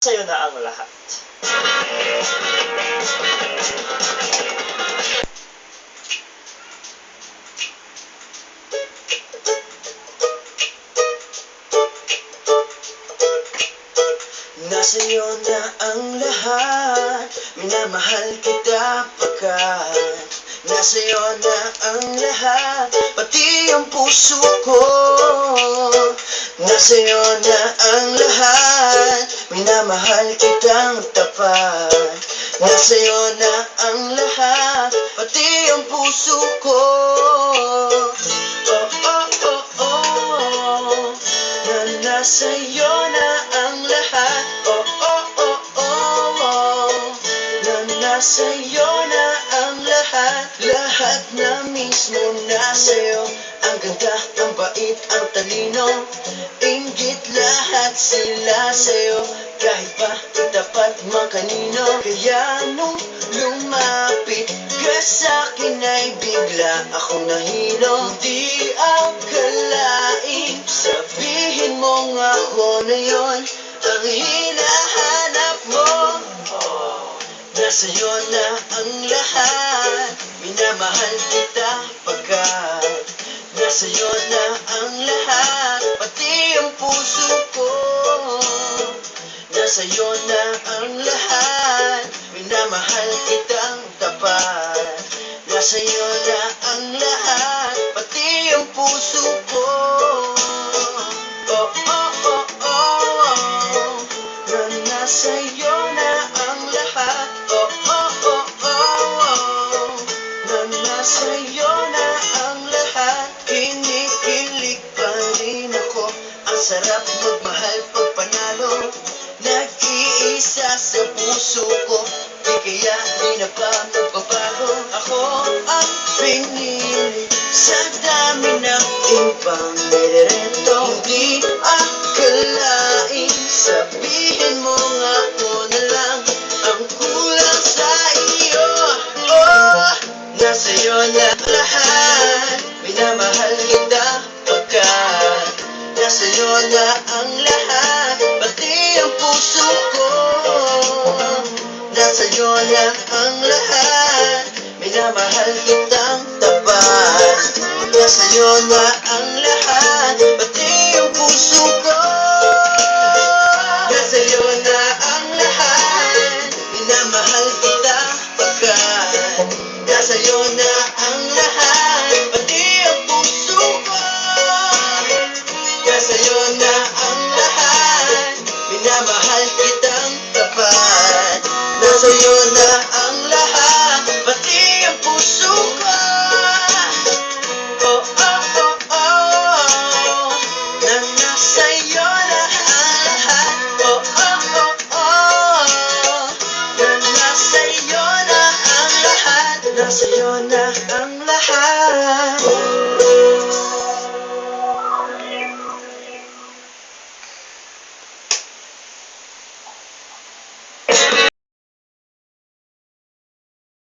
Sa'yo na ang lahat. Nasa'yo na ang lahat. Minamahal kita pagkat Nasa'yo na ang lahat. Pati ang puso ko Nasa'yo na ang lahat. Minamahal kitang tapat. Nasa'yo na ang lahat Pati ang puso ko. Oh, oh, oh, oh. Na nasa'yo. na Na nasa'yo na ang lahat. Lahat na mismo nasa'yo Ang ganda, ang bait, ang talino. Inggit lahat sila sa'yo. Kahit pa itapat man kanino. Kaya nung lumapit ka sa'kin ay bigla akong nahilo. Di akalain Sabihin mo nga ako na yon Ang hinahanap mo Nasa'yo na ang lahat. Minamahal kita pagkat Nasa'yo na ang lahat. Pati ang puso ko. Nasa'yo na ang lahat. Minamahal kitang tapat. Nasa'yo na ang lahat. Pati ang puso ko sarap magmahal pag panalo. Nag-iisa sa puso ko Di kaya di na pa magbabago Ako ang pinili Sa dami ng ibang nirereto Hindi akalain Sabihin mo nga ako na lang Ang kulang sa iyo. Oh, nasa'yo na lahat. Minamahal Nasa'yo na ang lahat Pati ang puso ko. Nasa'yo na ang lahat Minamahal kitang tapat. Nasa'yo na ang lahat Pati ang puso ko. Nasa'yo na ang lahat Minamahal kita pagkat Nasa'yo na Nasa'yo na ang lahat Pati ang puso ko. Oh, oh, oh, oh Na nasa'yo na ang lahat. Oh, oh, oh, oh Na nasa'yo na ang lahat. Nasa'yo na